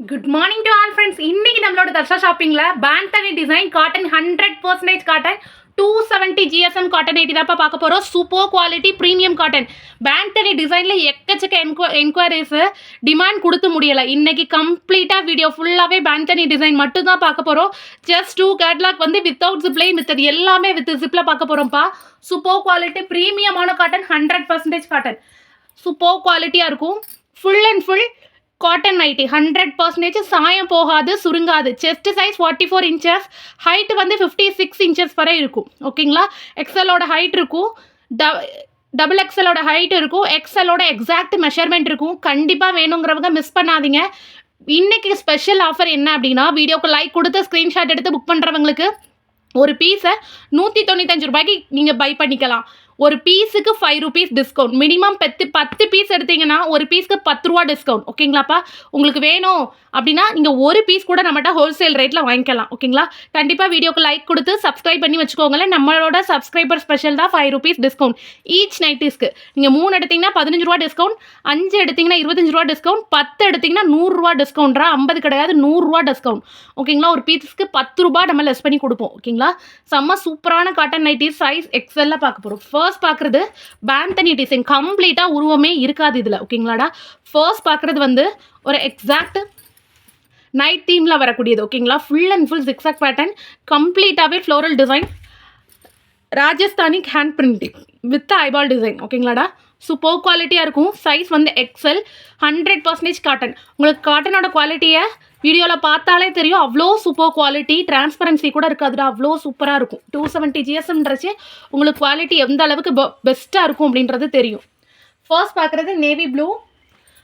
Good morning to all friends இன்னைக்கு நம்மளோட Darsha ஷாப்பிங்கில் bandhani design cotton hundred percentage cotton two seventy GSM cotton eighty தான்ப்பா பார்க்க போகிறோம் super quality premium cotton bandhani டிசைனில் எக்கச்சக்க என்கொ என்கொயரிஸு டிமாண்ட் கொடுத்து முடியலை. இன்னைக்கு கம்ப்ளீட்டாக வீடியோ ஃபுல்லாகவே பேண்டனி டிசைன் மட்டும் தான் பார்க்க போகிறோம் ஜஸ்ட் டூ கேட்லாக் வந்து வித்தவுட் ஜிப்லைன் வித்தது எல்லாமே வித் ஜிப்பில் பார்க்க போகிறோம்ப்பா super quality ப்ரீமியமான cotton hundred percentage cotton super குவாலிட்டியாக இருக்கும். Full and full cotton nighty hundred percentage சாயம் போகாது சுருங்காது. Chest size forty four inches height வந்து ஃபிஃப்டி சிக்ஸ் இன்ச்சஸ் வரை இருக்கும். ஓகேங்களா எக்ஸலோட ஹைட் இருக்கும். ட டபுள் எக்ஸலோட ஹைட் இருக்கும். எக்ஸலோட எக்ஸாக்ட் மெஷர்மெண்ட் இருக்கும். கண்டிப்பாக வேணுங்கிறவங்க மிஸ் பண்ணாதீங்க. இன்றைக்கி ஸ்பெஷல் ஆஃபர் என்ன அப்படின்னா வீடியோக்கு லைக் கொடுத்து ஸ்க்ரீன்ஷாட் எடுத்து புக் பண்ணுறவங்களுக்கு ஒரு பீஸை நூற்றி தொண்ணூத்தஞ்சு ரூபாய்க்கு நீங்கள் பை பண்ணிக்கலாம். ஒரு பீஸுக்கு ஃபைவ் ருபீஸ் டிஸ்கவுண்ட் மினிமம் பத்து பத்து பீஸ் எடுத்தீங்கன்னா ஒரு பீஸ்க்கு பத்து ரூபா டிஸ்கவுண்ட் ஓகேங்களாப்பா? உங்களுக்கு வேணும் அப்படின்னா நீங்கள் ஒரு பீஸ் கூட நம்மகிட்ட ஹோல்சேல் ரேட்டில் வாங்கிக்கலாம். ஓகேங்களா? கண்டிப்பாக வீடியோக்கு லைக் கொடுத்து சப்ஸ்கிரைப் பண்ணி வச்சுக்கோங்களேன். நம்மளோட சப்ஸ்கிரைபர் ஸ்பெஷல் தான் ஃபைவ் ருபீஸ் டிஸ்கவுண்ட் ஈச் நைட்டிஸ்க்கு நீங்கள் மூணு எடுத்தீங்கன்னா பதினஞ்சு ரூபா டிஸ்கவுண்ட் அஞ்சு எடுத்தீங்கன்னா இருபத்தஞ்சு ரூபா டிஸ்கவுண்ட் பத்து எடுத்தீங்கன்னா நூறுரூவா டிஸ்கவுண்ட்ரா ஐம்பது கிடையாது நூறுரூவா டிஸ்கவுண்ட் ஓகேங்களா? ஒரு பீஸ்க்கு பத்து ரூபா நம்ம லெஸ் பண்ணி கொடுப்போம். ஓகேங்களா? செம்ம சூப்பரான காட்டன் நைட்டிஸ் சைஸ் எக்ஸலில் பார்க்க போகிறோம் ஃபர்ஸ்ட் ஃபர்ஸ்ட் பார்க்குறது பேந்தனி டிசைன் கம்ப்ளீட்டாக உருவமே இருக்காது இதில். ஓகேங்களாடா ஃபர்ஸ்ட் பார்க்குறது வந்து ஒரு எக்ஸாக்ட் நைட் தீமில் வரக்கூடியது. ஓகேங்களா full and full zigzag pattern கம்ப்ளீட்டாகவே floral design ராஜஸ்தானிக் hand printing with eyeball design ஓகேங்களாடா super குவாலிட்டியாக இருக்கும். சைஸ் வந்து எக்ஸல் ஹண்ட்ரட் பர்சன்டேஜ் காட்டன் உங்களுக்கு காட்டனோட குவாலிட்டியை வீடியோவில் பார்த்தாலே தெரியும். அவ்வளோ சூப்பர் குவாலிட்டி டிரான்ஸ்பரன்சி கூட இருக்காதுடா. அவ்வளோ சூப்பராக இருக்கும். டூ செவன்ட்டி ஜிஎஸ்எம்ன்றச்சு உங்களுக்கு குவாலிட்டி எந்த அளவுக்கு பெஸ்ட்டாக இருக்கும் அப்படின்றது தெரியும். ஃபர்ஸ்ட் பார்க்குறது நேவி ப்ளூ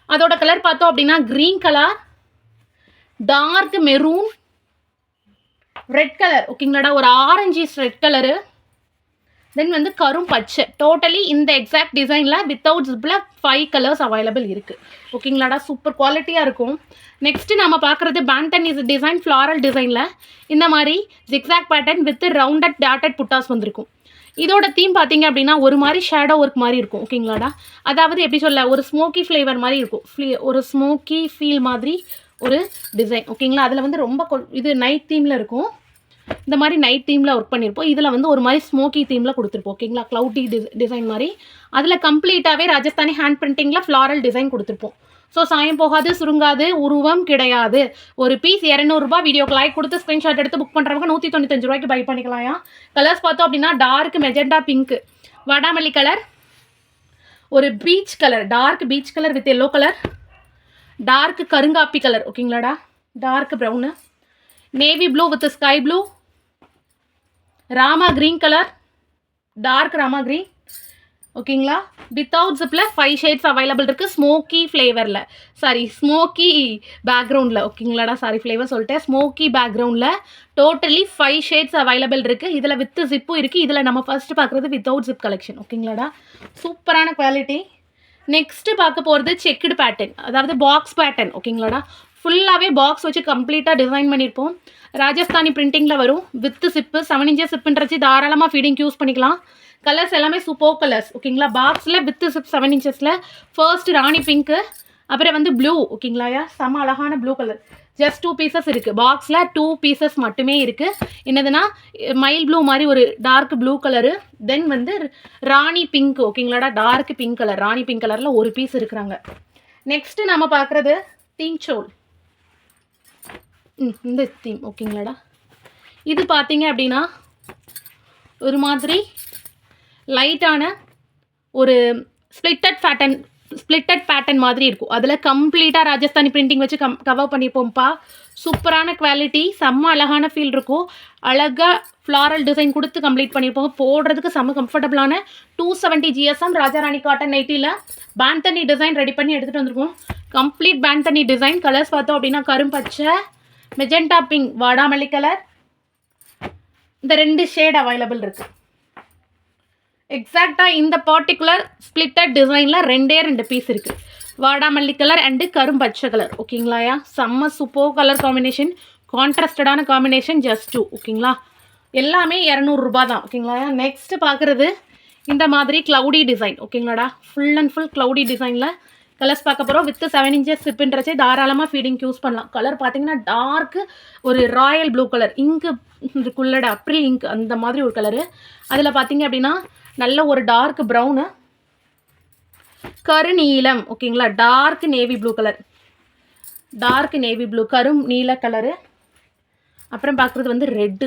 அதோட கலர் பார்த்தோம் அப்படின்னா green colour dark maroon red colour ஓகேங்களாடா ஒரு ஆரஞ்சு ரெட் கலரு தென் வந்து கரும் பச்சை. டோட்டலி இந்த எக்ஸாக்ட் டிசைனில் வித்தவுட் ஜிப்பில் ஃபைவ் கலர்ஸ் அவைலபிள் இருக்குது ஓகேங்களாடா சூப்பர் குவாலிட்டியாக இருக்கும். நெக்ஸ்ட்டு நம்ம பார்க்குறது பேண்டன் இஸ் டிசைன் ஃப்ளாரல் டிசைனில் இந்த மாதிரி zigzag pattern with rounded dotted buttas வந்திருக்கும். இதோட தீம் பார்த்தீங்க அப்படின்னா ஒரு மாதிரி ஷேடோ ஒர்க் மாதிரி இருக்கும். ஓகேங்களாடா அதாவது எப்படி சொல்ல? ஒரு ஸ்மோக்கி ஃப்ளேவர் மாதிரி இருக்கும். ஃப்ளீ ஒரு ஸ்மோக்கி ஃபீல் மாதிரி ஒரு டிசைன் ஓகேங்களா அதில் வந்து ரொம்ப இது நைட் தீமில் இருக்கும். இந்த மாதிரி நைட் தீமில் ஒர்க் பண்ணியிருப்போம் இதில் வந்து ஒரு மாதிரி ஸ்மோக்கி தீமில் கொடுத்துருப்போம் ஓகேங்களா க்ளவுட்டி டிசைன் மாதிரி. அதில் கம்ப்ளீட்டாகவே ராஜஸ்தானி ஹேண்ட் பிரிண்டிங்கில் ஃப்ளாரல் டிசைன் கொடுத்துருப்போம். ஸோ சாயம் போகாது சுருங்காது உருவம் கிடையாது. ஒரு பீஸ் இரநூறுபா வீடியோக்கு லைக் கொடுத்து ஸ்க்ரீன்ஷாட் எடுத்து புக் பண்ணுறவங்க நூற்றி தொண்ணூத்தஞ்சு ரூபாய்க்கு பை பண்ணிக்கலாம்யா கலர்ஸ் பார்த்தோம் அப்படின்னா டார்க் மெஜெண்டா பிங்க் வடாமல்லி கலர் ஒரு peach colour dark peach colour with yellow colour dark கருங்காப்பி colour ஓகேங்களாடா dark brown navy blue with sky blue rama green colour dark rama green ஓகேங்களா வித்தவுட் ஜிப்பில் ஃபைவ் ஷேட்ஸ் அவைலபிள் இருக்குது smoky ஃப்ளேவரில் sorry smoky பேக்ரவுண்டில் ஓகேங்களாடா sorry flavour சொல்லிட்டேன். Smoky பேக்ரவுண்டில் totally five shades available இருக்குது இதில் வித் ஜிப்பும் இருக்குது இதில் நம்ம ஃபஸ்ட்டு பார்க்குறது வித்தவுட் ஜிப் கலெக்ஷன் ஓகேங்களாடா சூப்பரான குவாலிட்டி நெக்ஸ்ட்டு பார்க்க போகிறது செக்குடு பேட்டர்ன் அதாவது பாக்ஸ் பேட்டர்ன் ஓகேங்களாடா ஃபுல்லாகவே பாக்ஸ் வச்சு கம்ப்ளீட்டாக டிசைன் பண்ணியிருப்போம் ராஜஸ்தானி பிரிண்டிங்கில் வரும். வித்து சிப்பு செவன் இன்ச்சஸ் சிப்புன்றச்சு தாராளமாக ஃபீடிங் யூஸ் பண்ணிக்கலாம். கலர்ஸ் எல்லாமே சூப்பர் கலர்ஸ் ஓகேங்களா பாக்ஸில் வித்து சிப் செவன் இன்ச்சஸில் ஃபர்ஸ்ட் ராணி பிங்க்கு அப்புறம் வந்து ப்ளூ ஓகேங்களாயா செம அழகான blue colour just two pieces இருக்குது பாக்ஸில் டூ பீசஸ் மட்டுமே இருக்குது என்னதுன்னா மைல் ப்ளூ மாதிரி ஒரு டார்க் ப்ளூ கலரு தென் வந்து rani pink ஓகேங்களாடா dark pink colour rani pink கலரில் ஒரு பீஸ் இருக்கிறாங்க. நெக்ஸ்ட்டு நம்ம பார்க்குறது தீஞ்சோல். இந்த தீம் ஓகேங்களாடா? இது பார்த்தீங்க அப்படின்னா ஒரு மாதிரி லைட்டான ஒரு ஸ்ப்ளிட்டட் பேட்டர்ன் ஸ்ப்ளிட்டட் பேட்டர்ன் மாதிரி இருக்கும். அதில் கம்ப்ளீட்டாக ராஜஸ்தானி பிரிண்டிங் வச்சு கம் கவர் பண்ணிப்போம்ப்பா. சூப்பரான குவாலிட்டி செம்ம அழகான ஃபீல் இருக்கும். அழகாக ஃப்ளாரல் டிசைன் கொடுத்து கம்ப்ளீட் பண்ணியிருப்போம் போடுறதுக்கு செம்ம கம்ஃபர்டபுளான two seventy GSM Rajarani cotton நைட்டியில் bandhani design ready பண்ணி எடுத்துகிட்டு வந்திருக்கோம். கம்ப்ளீட் பேண்டனி டிசைன் கலர்ஸ் பார்த்தோம் அப்படின்னா கரும்பச்சை மெஜெண்டா பிங்க் வாடாமல்லி கலர் இந்த ரெண்டு ஷேட் அவைலபிள் இருக்குது எக்ஸாக்டாக இந்த பர்டிகுலர் ஸ்ப்ளிட்டட் டிசைனில் ரெண்டே ரெண்டு பீஸ் இருக்குது வாடாமல்லி கலர் அண்டு கரும்பச்சை கலர் ஓகேங்களாயா செம்ம சூப்போ கலர் காம்பினேஷன் கான்ட்ராஸ்டடான காம்பினேஷன் ஜஸ்ட் டூ ஓகேங்களா எல்லாமே இரநூறுபா தான். ஓகேங்களாயா நெக்ஸ்ட்டு பார்க்குறது இந்த மாதிரி க்ளவுடி டிசைன் ஓகேங்களாடா ஃபுல் அண்ட் ஃபுல் க்ளவுடி டிசைனில் கலர்ஸ் பார்க்க போகிறோம் வித் செவன் இன்ச்சஸ் சிப்புன்றச்சே தாராளமாக ஃபீடிங் யூஸ் பண்ணலாம். கலர் பார்த்தீங்கன்னா டார்க்கு ஒரு ராயல் ப்ளூ கலர் இங்கு இதுக்குள்ளட அப்ரில் இங்க் அந்த மாதிரி ஒரு கலரு அதில் பார்த்தீங்க அப்படின்னா நல்ல ஒரு டார்க் ப்ரௌனு கருநீலம் ஓகேங்களா dark navy blue colour dark navy blue கரும் நீல கலரு அப்புறம் பார்க்குறது வந்து ரெட்டு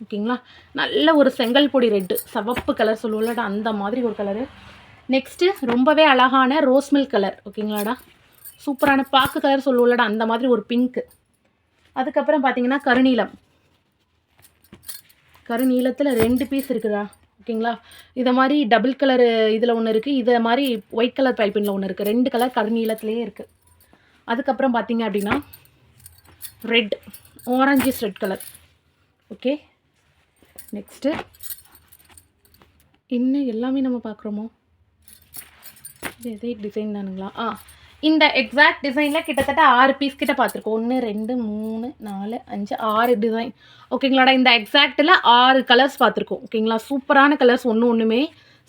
ஓகேங்களா நல்ல ஒரு செங்கல் பொடி ரெட்டு சிவப்பு கலர் சொல்லுவோம்லடா அந்த மாதிரி ஒரு கலரு நெக்ஸ்ட்டு ரொம்பவே அழகான ரோஸ் மில்க் கலர் ஓகேங்களாடா சூப்பரான பாக்கு கலர் சொல்லுவோம்லடா அந்த மாதிரி ஒரு பிங்க்கு அதுக்கப்புறம் பார்த்தீங்கன்னா கருநீலம். கருநீளத்தில் ரெண்டு பீஸ் இருக்குதா? ஓகேங்களா இதை மாதிரி டபுள் கலரு இதில் ஒன்று இருக்குது இதை மாதிரி ஒயிட் கலர் பைப்பினில் ஒன்று இருக்குது ரெண்டு கலர் கருநீளத்துலேயே இருக்குது அதுக்கப்புறம் பார்த்தீங்க அப்படின்னா red ஆரஞ்சிஸ் red colour okay next இன்னும் எல்லாமே நம்ம பார்க்குறோமோ இது இதே டிசைன் தானுங்களா? ஆ இந்த எக்ஸாக்ட் டிசைனில் கிட்டத்தட்ட ஆறு பீஸ் கிட்ட பார்த்துருக்கோம். ஒன்று ரெண்டு மூணு நாலு அஞ்சு ஆறு டிசைன் ஓகேங்களாடா இந்த எக்ஸாக்டில் ஆறு கலர்ஸ் பார்த்துருக்கோம். ஓகேங்களா சூப்பரான கலர்ஸ் ஒன்று ஒன்றுமே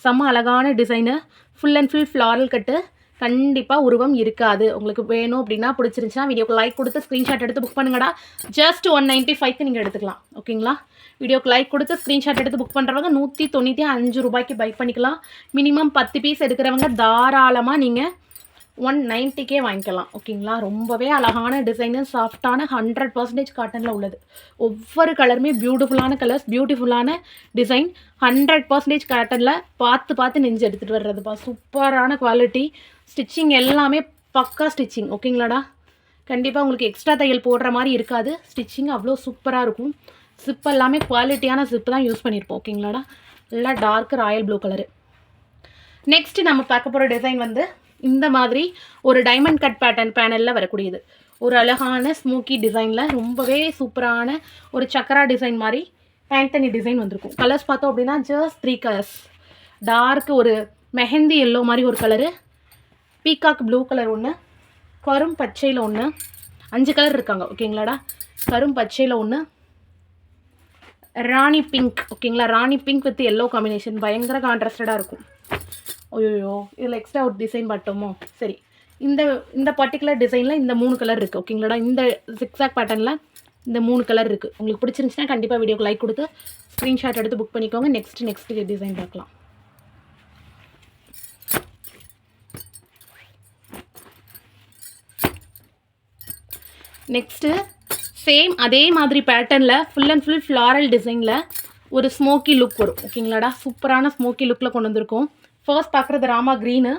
செம்ம அழகான design full and full floral கட்டு கண்டிப்பாக உருவம் இருக்காது. உங்களுக்கு வேணும் அப்படின்னா பிடிச்சிருந்துச்சுன்னா வீடியோக்கு லைக் கொடுத்து ஸ்க்ரீன்ஷாட் எடுத்து புக் பண்ணுங்கடா. ஜஸ்ட் ஒன் நைன்ட்டி ஃபைவ்க்கு நீங்கள் எடுத்துக்கலாம். ஓகேங்களா வீடியோக்கு லைக் கொடுத்து ஸ்க்ரீன்ஷாட் எடுத்து புக் பண்ணுறவங்க நூற்றி தொண்ணூற்றி அஞ்சு ரூபாய்க்கு பை பண்ணிக்கலாம். மினிமம் பத்து பீஸ் எடுக்கிறவங்க தாராளமாக நீங்கள் ஒன் நைன்ட்டிக்கே வாங்கிக்கலாம். ஓகேங்களா ரொம்பவே அழகான டிசைனு சாஃப்டான ஹண்ட்ரட் பர்சன்டேஜ் காட்டனில் உள்ளது. ஒவ்வொரு கலருமே பியூட்டிஃபுல்லான கலர்ஸ் பியூட்டிஃபுல்லான டிசைன் ஹண்ட்ரட் பர்சன்டேஜ் காட்டனில் பார்த்து பார்த்து நெஞ்சு எடுத்துகிட்டு வர்றதுப்பா. சூப்பரான குவாலிட்டி ஸ்டிச்சிங் எல்லாமே பக்கா ஸ்டிச்சிங் ஓகேங்களாடா கண்டிப்பாக உங்களுக்கு எக்ஸ்ட்ரா தையல் போடுற மாதிரி இருக்காது. ஸ்டிச்சிங் அவ்வளோ சூப்பராக இருக்கும். சிப்பு எல்லாமே குவாலிட்டியான சிப்பு தான் யூஸ் பண்ணியிருப்போம் ஓகேங்களாடா நல்லா dark royal blue colour next நம்ம பார்க்க போகிற டிசைன் வந்து இந்த மாதிரி ஒரு டைமண்ட் கட் பேட்டர்ன் பேனலில் வரக்கூடியது. ஒரு அழகான ஸ்மூக்கி டிசைனில் ரொம்பவே சூப்பரான ஒரு சக்கரா டிசைன் மாதிரி பேண்டனி டிசைன் வந்திருக்கும். கலர்ஸ் பார்த்தோம் அப்படின்னா ஜஸ்ட் த்ரீ கலர்ஸ் டார்க் ஒரு மெஹந்தி எல்லோ மாதிரி ஒரு கலரு பீகாக் ப்ளூ கலர் ஒன்று கரும் பச்சையில் ஒன்று அஞ்சு கலர் இருக்காங்க ஓகேங்களாடா கரும் பச்சையில் ஒன்று ராணி பிங்க் ஓகேங்களா? Rani pink with yellow combination பயங்கர கான்ட்ராஸ்டடாக இருக்கும். ஐயோ இதில் எக்ஸ்ட்ரா ஒரு டிசைன் பட்டோமோ சரி. இந்த இந்த பர்டிகுலர் டிசைனில் இந்த மூணு கலர் இருக்குது ஓகேங்களா? இந்த சிக்ஸாக் பேட்டர்னில் இந்த மூணு கலர் இருக்குது உங்களுக்கு பிடிச்சிருந்துச்சுன்னா கண்டிப்பாக வீடியோக்கு லைக் கொடுத்து ஸ்க்ரீன்ஷாட் எடுத்து புக் பண்ணிக்கோங்க. நெக்ஸ்ட் நெக்ஸ்ட் டிசைன் பார்க்கலாம். நெக்ஸ்ட்டு சேம் அதே மாதிரி பேட்டர்னில் ஃபுல் அண்ட் ஃபுல் ஃப்ளாரல் டிசைனில் ஒரு ஸ்மோக்கி லுக் வரும். ஓகேங்களாடா? சூப்பரான ஸ்மோக்கி லுக்கில் கொண்டு வந்திருக்கோம். ஃபர்ஸ்ட் பார்க்குறது ராமா க்ரீனு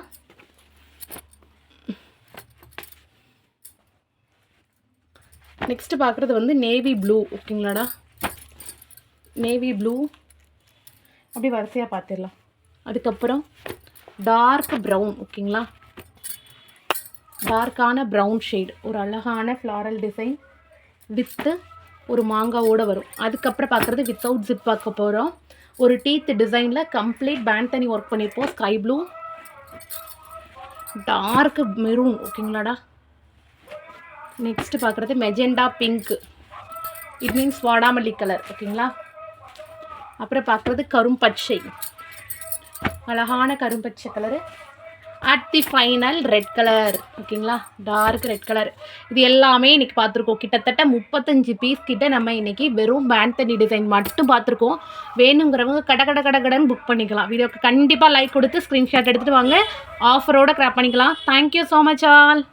நெக்ஸ்ட்டு பார்க்குறது வந்து நேவி ப்ளூ ஓகேங்களாடா? நேவி ப்ளூ அப்படி வரிசையாக பார்த்துடலாம் அதுக்கப்புறம் டார்க் ப்ரௌன் ஓகேங்களா? டார்க்கான ப்ரௌன் ஷேட் ஒரு அழகான ஃப்ளாரல் டிசைன் வித்து ஒரு மாங்காவோடு வரும். அதுக்கப்புறம் பார்க்குறது வித்தவுட் ஜிப் பார்க்க போகிறோம் ஒரு டீத் டிசைனில் கம்ப்ளீட் பேண்ட் தனி ஒர்க் பண்ணியிருப்போம் ஸ்கை ப்ளூ டார்க் மெரூன் ஓகேங்களாடா? நெக்ஸ்ட் பார்க்குறது மெஜெண்டா பிங்க் இட் மீன்ஸ் வாடாமல்லி கலர் ஓகேங்களா? அப்புறம் பார்க்குறது கரும்பச்சை. அழகான கரும்பச்சை colour at the final red colour ஓகேங்களா டார்க் ரெட் கலர் இது எல்லாமே இன்னைக்கு பார்த்துருக்கோம். கிட்டத்தட்ட முப்பத்தஞ்சு பீஸ் கிட்ட நம்ம இன்னைக்கு வெறும் பேண்டனி டிசைன் மட்டும் பார்த்துருக்கோம். வேணுங்கிறவங்க கட கட கட கடன்னு புக் பண்ணிக்கலாம். வீடியோக்கு கண்டிப்பாக லைக் கொடுத்து ஸ்க்ரீன்ஷாட் எடுத்துகிட்டு வாங்க. ஆஃபரோட கிராப் பண்ணிக்கலாம். Thank you so much all